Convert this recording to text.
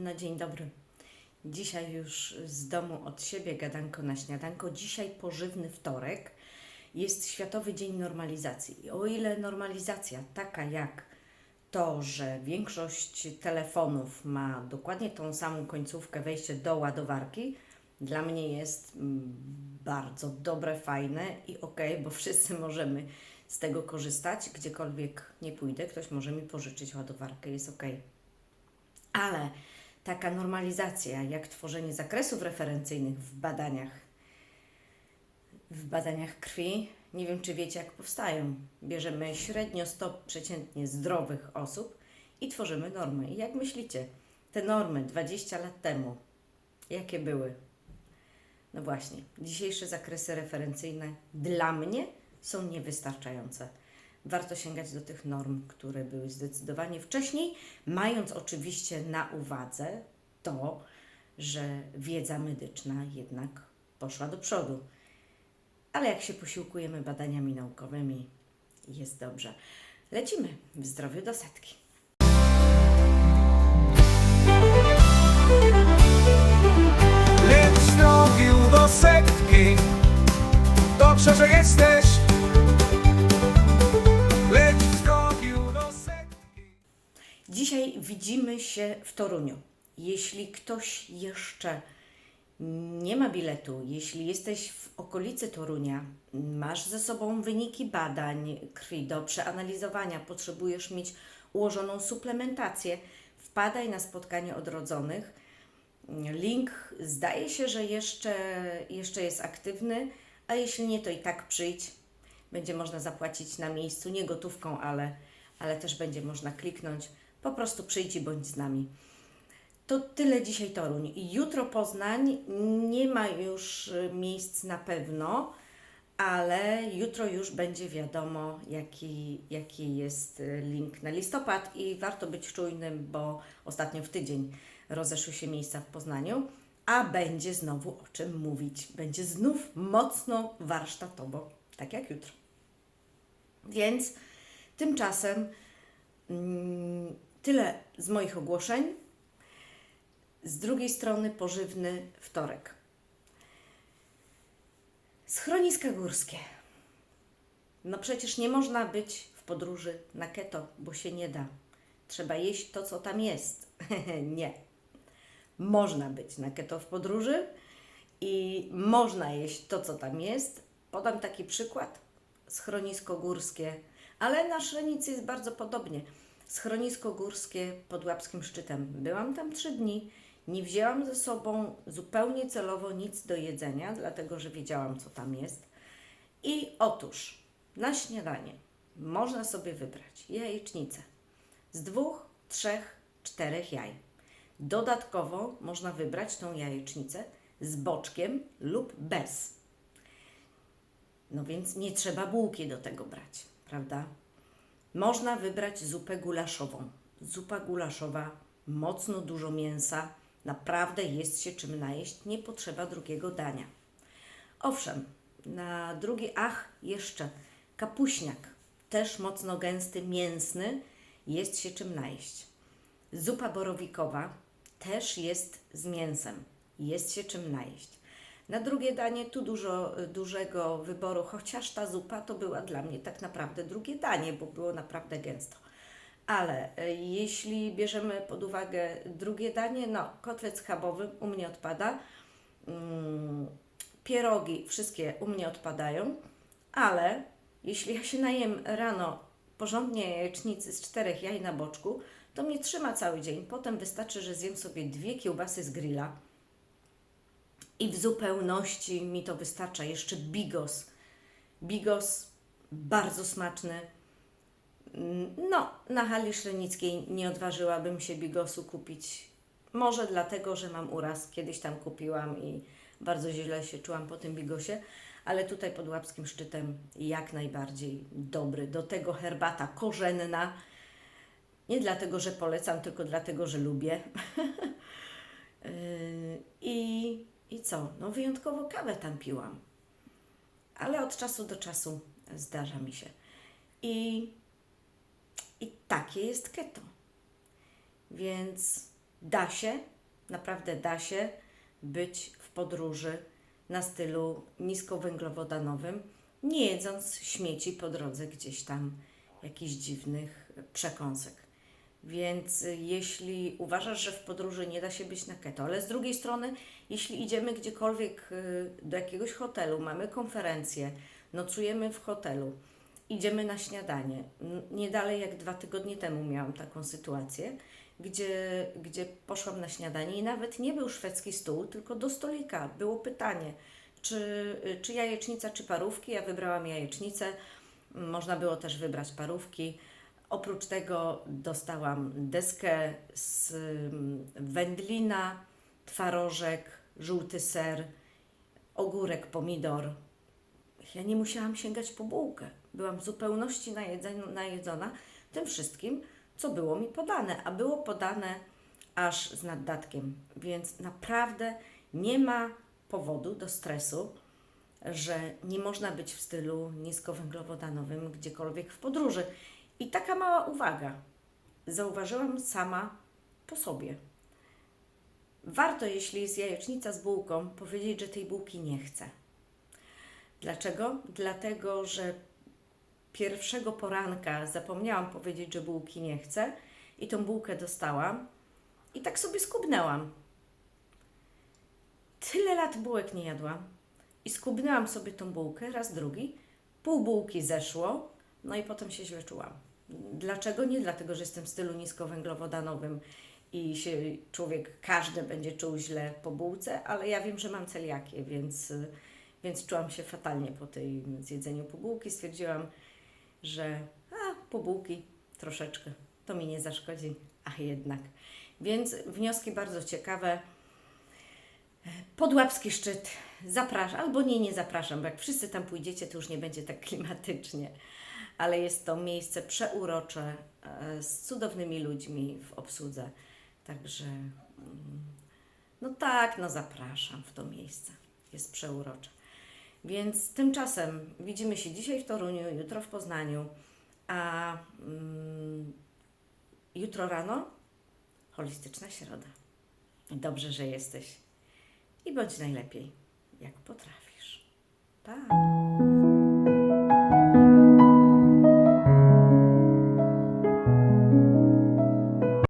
No dzień dobry. Dzisiaj już z domu od siebie gadanko na śniadanko. Dzisiaj pożywny wtorek. Jest Światowy Dzień Normalizacji. I o ile normalizacja taka jak to, że większość telefonów ma dokładnie tą samą końcówkę wejście do ładowarki, dla mnie jest mm, bardzo dobre, fajne i okej, bo wszyscy możemy z tego korzystać. Gdziekolwiek nie pójdę, ktoś może mi pożyczyć ładowarkę, jest okej. Ale taka normalizacja, jak tworzenie zakresów referencyjnych w badaniach, w badaniach krwi, nie wiem czy wiecie jak powstają. Bierzemy średnio 100 przeciętnie zdrowych osób i tworzymy normy. I jak myślicie, te normy 20 lat temu, jakie były? No właśnie, dzisiejsze zakresy referencyjne dla mnie są niewystarczające. Warto sięgać do tych norm, które były zdecydowanie wcześniej, mając oczywiście na uwadze to, że wiedza medyczna jednak poszła do przodu. Ale jak się posiłkujemy badaniami naukowymi, jest dobrze. Lecimy w zdrowiu do setki. Lecz zdrowiu do setki Dobrze, że jesteś Widzimy się w Toruniu. Jeśli ktoś jeszcze nie ma biletu, jeśli jesteś w okolicy Torunia, masz ze sobą wyniki badań krwi do przeanalizowania, potrzebujesz mieć ułożoną suplementację, wpadaj na spotkanie odrodzonych. Link zdaje się, że jeszcze, jeszcze jest aktywny, a jeśli nie, to i tak przyjdź. Będzie można zapłacić na miejscu, nie gotówką, ale, ale też będzie można kliknąć. Po prostu przyjdź i bądź z nami. To tyle dzisiaj Toruń. Jutro Poznań nie ma już y, miejsc na pewno, ale jutro już będzie wiadomo, jaki, jaki jest y, link na listopad i warto być czujnym, bo ostatnio w tydzień rozeszły się miejsca w Poznaniu, a będzie znowu o czym mówić. Będzie znów mocno warsztatowo, tak jak jutro. Więc tymczasem mm, tyle z moich ogłoszeń. Z drugiej strony pożywny wtorek. Schroniska górskie. No przecież nie można być w podróży na keto, bo się nie da. Trzeba jeść to, co tam jest. nie. Można być na keto w podróży i można jeść to, co tam jest. Podam taki przykład. Schronisko górskie, ale na Szrenicy jest bardzo podobnie. Schronisko górskie pod Łapskim Szczytem. Byłam tam trzy dni. Nie wzięłam ze sobą zupełnie celowo nic do jedzenia, dlatego że wiedziałam, co tam jest. I otóż na śniadanie można sobie wybrać jajecznicę z dwóch, trzech, czterech jaj. Dodatkowo można wybrać tą jajecznicę z boczkiem lub bez. No więc nie trzeba bułki do tego brać, prawda? Można wybrać zupę gulaszową. Zupa gulaszowa, mocno dużo mięsa, naprawdę jest się czym najeść, nie potrzeba drugiego dania. Owszem, na drugi ach jeszcze kapuśniak, też mocno gęsty, mięsny, jest się czym najeść. Zupa borowikowa też jest z mięsem, jest się czym najeść. Na drugie danie tu dużo dużego wyboru, chociaż ta zupa to była dla mnie tak naprawdę drugie danie, bo było naprawdę gęsto. Ale e, jeśli bierzemy pod uwagę drugie danie, no kotlet schabowy u mnie odpada, mm, pierogi wszystkie u mnie odpadają, ale jeśli ja się najem rano porządnie jajecznicy z czterech jaj na boczku, to mnie trzyma cały dzień. Potem wystarczy, że zjem sobie dwie kiełbasy z grilla i w zupełności mi to wystarcza. Jeszcze bigos. Bigos bardzo smaczny. Mm, No, na hali szrenickiej nie odważyłabym się bigosu kupić. Może dlatego, że mam uraz. Kiedyś tam kupiłam i bardzo źle się czułam po tym bigosie, ale tutaj pod Łapskim Szczytem jak najbardziej dobry. Do tego herbata korzenna. Nie dlatego, że polecam, tylko dlatego, że lubię. I co? No wyjątkowo kawę tam piłam. Ale od czasu do czasu zdarza mi się. I, i takie jest keto. Więc Da się, naprawdę da się być w podróży na stylu niskowęglowodanowym, nie jedząc śmieci po drodze gdzieś tam jakichś dziwnych przekąsek. Więc y, jeśli uważasz, że w podróży nie da się być na keto, ale z drugiej strony, jeśli idziemy gdziekolwiek y, do jakiegoś hotelu, mamy konferencję, nocujemy w hotelu, idziemy na śniadanie. Nie dalej jak dwa tygodnie temu miałam taką sytuację, gdzie, gdzie poszłam na śniadanie i nawet nie był szwedzki stół, tylko do stolika było pytanie, czy, y, czy jajecznica, czy parówki. Ja wybrałam jajecznicę. Można było też wybrać parówki. Oprócz tego dostałam deskę z mm, wędlina, twarożek, żółty ser, ogórek, pomidor. Ja nie musiałam sięgać po bułkę. Byłam w zupełności najedzona tym wszystkim, co było mi podane, a było podane aż z naddatkiem. Więc naprawdę nie ma powodu do stresu, że nie można być w stylu niskowęglowodanowym gdziekolwiek w podróży. I taka mała uwaga. Zauważyłam sama po sobie. Warto, jeśli jest jajecznica z bułką, powiedzieć, że tej bułki nie chcę. Dlaczego? Dlatego, że pierwszego poranka zapomniałam powiedzieć, że bułki nie chcę i tą bułkę dostałam i tak sobie skubnęłam. Tyle lat bułek nie jadłam i skubnęłam sobie tą bułkę, raz drugi, pół bułki zeszło, no i potem się źle czułam. Dlaczego? Nie dlatego, że jestem w stylu niskowęglowodanowym i się człowiek, każdy będzie czuł źle po bułce, ale ja wiem, że mam celiakię, więc, więc czułam się fatalnie po tej zjedzeniu po bułki. Stwierdziłam, że a, po bułki troszeczkę, to mi nie zaszkodzi, a jednak. Więc wnioski bardzo ciekawe. Podłapski szczyt. Zapraszam, albo nie, nie zapraszam, bo jak wszyscy tam pójdziecie, to już nie będzie tak klimatycznie. Ale jest to miejsce przeurocze, e, z cudownymi ludźmi w obsłudze. Także, mm, no tak, no zapraszam w to miejsce. Jest przeurocze. Więc tymczasem widzimy się dzisiaj w Toruniu, jutro w Poznaniu, a mm, jutro rano holistyczna środa. Dobrze, że jesteś i bądź najlepiej, jak potrafisz. Pa!